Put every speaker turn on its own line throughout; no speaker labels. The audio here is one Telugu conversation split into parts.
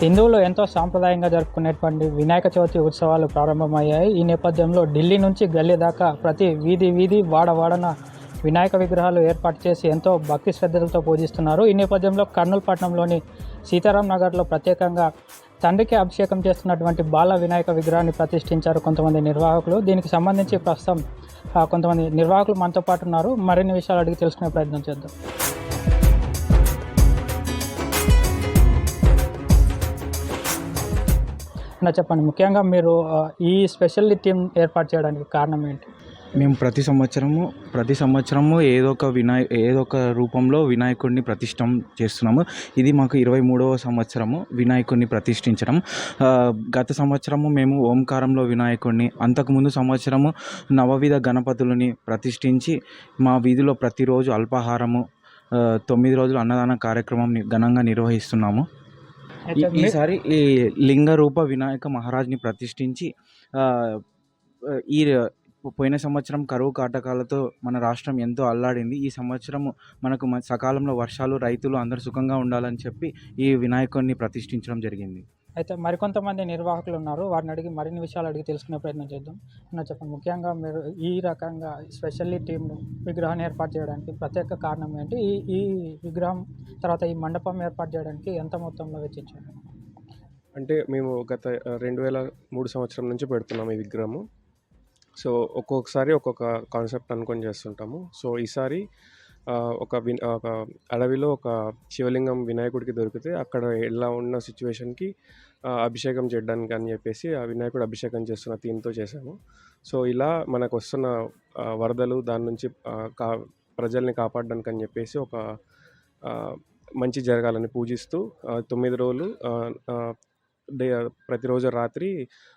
హిందువులు ఎంతో సాంప్రదాయంగా జరుపుకునేటువంటి వినాయక చవితి ఉత్సవాలు ప్రారంభమయ్యాయి. ఈ నేపథ్యంలో ఢిల్లీ నుంచి గల్లీ దాకా ప్రతి వీధి వీధి వాడవాడన వినాయక విగ్రహాలు ఏర్పాటు చేసి ఎంతో భక్తి శ్రద్ధలతో పూజిస్తున్నారు. ఈ నేపథ్యంలో కర్నూలు పట్టణంలోని సీతారాం నగర్లో ప్రత్యేకంగా తండ్రికి అభిషేకం చేస్తున్నటువంటి బాల వినాయక విగ్రహాన్ని ప్రతిష్ఠించారు కొంతమంది నిర్వాహకులు. దీనికి సంబంధించి ప్రస్తుతం కొంతమంది నిర్వాహకులు మనతో పాటు ఉన్నారు. మరిన్ని విషయాలు అడిగి తెలుసుకునే ప్రయత్నం చేద్దాం. నా చెప్పండి. ముఖ్యంగా మీరు ఈ స్పెషల్ టీం ఏర్పాటు చేయడానికి కారణం ఏంటి?
మేము ప్రతి సంవత్సరము ప్రతి సంవత్సరము ఏదో ఒక వినాయ ఏదో ఒక రూపంలో వినాయకుడిని ప్రతిష్టం చేస్తున్నాము. ఇది మాకు ఇరవై మూడవ సంవత్సరము వినాయకుడిని ప్రతిష్ఠించడం. గత సంవత్సరము మేము ఓంకారంలో వినాయకుడిని అంతకుముందు సంవత్సరము నవవిధ గణపతులని ప్రతిష్ఠించి మా వీధిలో ప్రతిరోజు అల్పాహారము తొమ్మిది రోజులు అన్నదాన కార్యక్రమం ఘనంగా నిర్వహిస్తున్నాము. ఈసారి ఈ లింగ రూప వినాయక మహారాజ్ని ప్రతిష్ఠించి ఈ పోయిన సంవత్సరం కరువు కాటకాలతో మన రాష్ట్రం ఎంతో అల్లాడింది. ఈ సంవత్సరం మనకు సకాలంలో వర్షాలు రైతులు అందరూ సుఖంగా ఉండాలని చెప్పి ఈ వినాయకుడిని ప్రతిష్ఠించడం జరిగింది.
అయితే మరికొంతమంది నిర్వాహకులు ఉన్నారు వారిని అడిగి మరిన్ని విషయాలు అడిగి తెలుసుకునే ప్రయత్నం చేద్దాం. అన్న చెప్పండి. ముఖ్యంగా మీరు ఈ రకంగా స్పెషల్లీ టీం విగ్రహాన్ని ఏర్పాటు చేయడానికి ప్రత్యేక కారణం ఏంటి? ఈ ఈ విగ్రహం తర్వాత ఈ మండపం ఏర్పాటు చేయడానికి ఎంత మొత్తంలో వెచ్చించారు?
అంటే మేము గత రెండు వేల మూడు సంవత్సరం నుంచి పెడుతున్నాము ఈ విగ్రహము. సో ఒక్కొక్కసారి ఒక్కొక్క కాన్సెప్ట్ అనుకొని చేస్తుంటాము. సో ఈసారి ఒక విన్ ఒక అడవిలో ఒక శివలింగం వినాయకుడికి దొరికితే అక్కడ ఎలా ఉన్న సిచ్యువేషన్కి అభిషేకం చేయడానికి అని చెప్పేసి ఆ వినాయకుడు అభిషేకం చేస్తున్న థీమ్తో చేశాము. సో ఇలా మనకు వస్తున్న వరదలు దాని నుంచి కా ప్రజల్ని కాపాడడానికి అని చెప్పేసి ఒక మంచి జరగాలని పూజిస్తూ తొమ్మిది రోజులు డే ప్రతిరోజు రాత్రి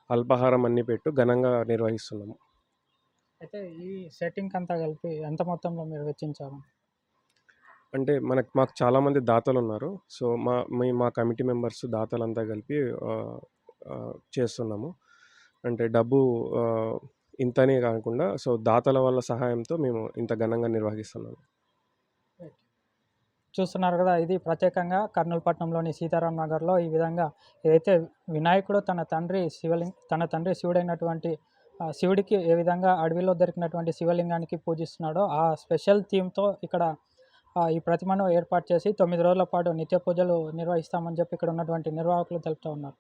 అల్పాహారం అన్ని పెట్టు ఘనంగా నిర్వహిస్తున్నాము.
అయితే ఈ సెట్టింగ్ అంతా కలిపి ఎంత మొత్తంలో మీరు వెచ్చించారు?
అంటే మనకు మాకు చాలామంది దాతలు ఉన్నారు సో మా మీ మా కమిటీ మెంబర్స్ దాతలంతా కలిపి చేస్తున్నాము. అంటే డబ్బు ఇంతనే కాకుండా సో దాతల వాళ్ళ సహాయంతో మేము ఇంత ఘనంగా నిర్వహిస్తున్నాము.
చూస్తున్నారు కదా ఇది ప్రత్యేకంగా కర్నూలు పట్టణంలోని సీతారాం నగర్లో ఈ విధంగా ఏదైతే వినాయకుడు తన తండ్రి శివలింగ తన తండ్రి శివుడైనటువంటి శివుడికి ఏ విధంగా అడవిలో దొరికినటువంటి శివలింగానికి పూజిస్తున్నాడో ఆ స్పెషల్ థీమ్తో ఇక్కడ ఈ ప్రతిమను ఏర్పాటు చేసి తొమ్మిది రోజుల పాటు నిత్య పూజలు నిర్వహిస్తామని చెప్పి ఇక్కడ ఉన్నటువంటి నిర్వాహకులు తెలుపుతూ ఉన్నారు.